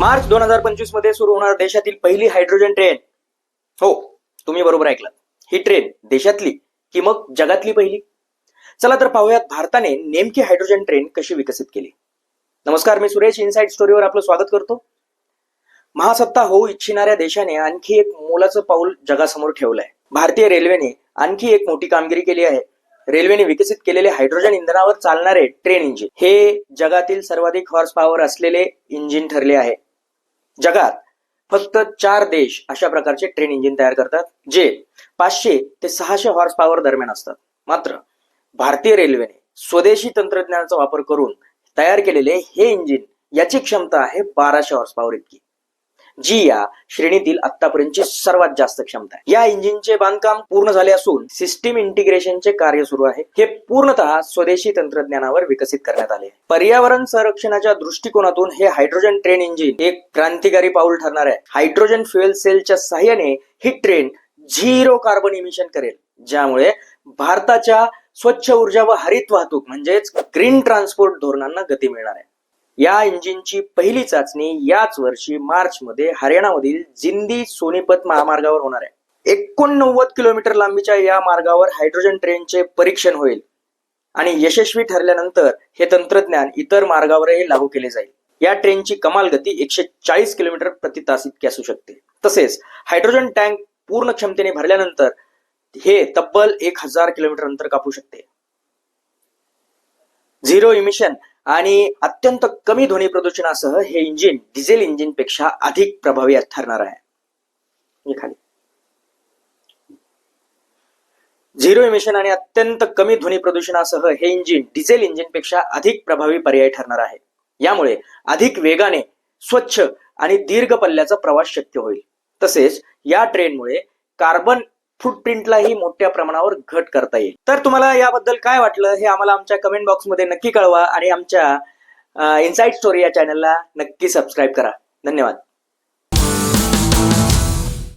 मार्च दोन हजार पंचवीसमध्ये सुरू होणार देशातील पहिली हायड्रोजन ट्रेन. हो तुम्ही बरोबर ऐकलात ही ट्रेन देशातली की मग जगातली पहिली? चला तर पाहूयात भारताने नेमकी हायड्रोजन ट्रेन कशी विकसित केली. नमस्कार मी सुरेश इनसाइड स्टोरीवर आपलं स्वागत करतो. महासत्ता होऊ इच्छिणाऱ्या देशाने आणखी एक मोलाचं पाऊल जगासमोर ठेवलंय. भारतीय रेल्वेने आणखी एक मोठी कामगिरी केली आहे. रेल्वेने विकसित केलेले हायड्रोजन इंधनावर चालणारे ट्रेन इंजिन. हे जगातील सर्वाधिक हॉर्स पॉवर असलेले इंजिन ठरले आहे. जगात फक्त चार देश अशा प्रकारचे ट्रेन इंजिन तयार करतात जे पाचशे ते सहाशे हॉर्स पॉवर दरम्यान असतात. मात्र भारतीय रेल्वेने स्वदेशी तंत्रज्ञानाचा वापर करून तयार केलेले हे इंजिन याची क्षमता आहे बाराशे हॉर्स पॉवर इतकी. जी या श्रेणीतील आतापर्यंतची सर्वात जास्त क्षमता आहे. या इंजिनचे बांधकाम पूर्ण झाले असून सिस्टीम इंटिग्रेशनचे कार्य सुरू आहे. हे पूर्णतः स्वदेशी तंत्रज्ञानावर विकसित करण्यात आले पर्यावरण संरक्षणाच्या दृष्टिकोनातून हे हायड्रोजन ट्रेन इंजिन एक क्रांतिकारी पाऊल ठरणार आहे. हायड्रोजन फ्युएल सेलच्या सहाय्याने ही ट्रेन झिरो कार्बन इमिशन करेल ज्यामुळे भारताच्या स्वच्छ ऊर्जा व हरित वाहतूक म्हणजेच ग्रीन ट्रान्सपोर्ट धोरणांना गती मिळणार आहे. या इंजिनची पहिली चाचणी याच वर्षी मार्च मध्ये हरियाणामधील जिंदी सोनीपत महामार्गावर होणार आहे. एकोणनव्वद किलोमीटर लांबीच्या या मार्गावर हायड्रोजन ट्रेनचे परीक्षण होईल आणि यशस्वी ठरल्यानंतर हे तंत्रज्ञान इतर मार्गावरही लागू केले जाईल. या ट्रेनची कमाल गती एकशे चाळीस किलोमीटर प्रति तास इतकी असू शकते. तसेच हायड्रोजन टँक पूर्ण क्षमतेने भरल्यानंतर हे तब्बल एक हजार किलोमीटर अंतर कापू शकते. झिरो इमिशन आणि अत्यंत कमी ध्वनी प्रदूषणासह हे इंजिन डिझेल इंजिनपेक्षा अधिक प्रभावी ठरणार आहे. खाली. झिरो इमिशन आणि अत्यंत कमी ध्वनी प्रदूषणासह हे इंजिन डिझेल इंजिनपेक्षा अधिक प्रभावी पर्याय ठरणार आहे. यामुळे अधिक वेगाने स्वच्छ आणि दीर्घ पल्ल्याचा प्रवास शक्य होईल. तसेच या ट्रेनमुळे कार्बन फुटप्रिंटलाही मोठ्या प्रमाणावर घट करता येईल. तर तुम्हाला याबद्दल काय वाटलं हे आम्हाला आमच्या कमेंट बॉक्समध्ये नक्की कळवा आणि आमच्या इनसाइड स्टोरी या चॅनलला नक्की सबस्क्राईब करा. धन्यवाद.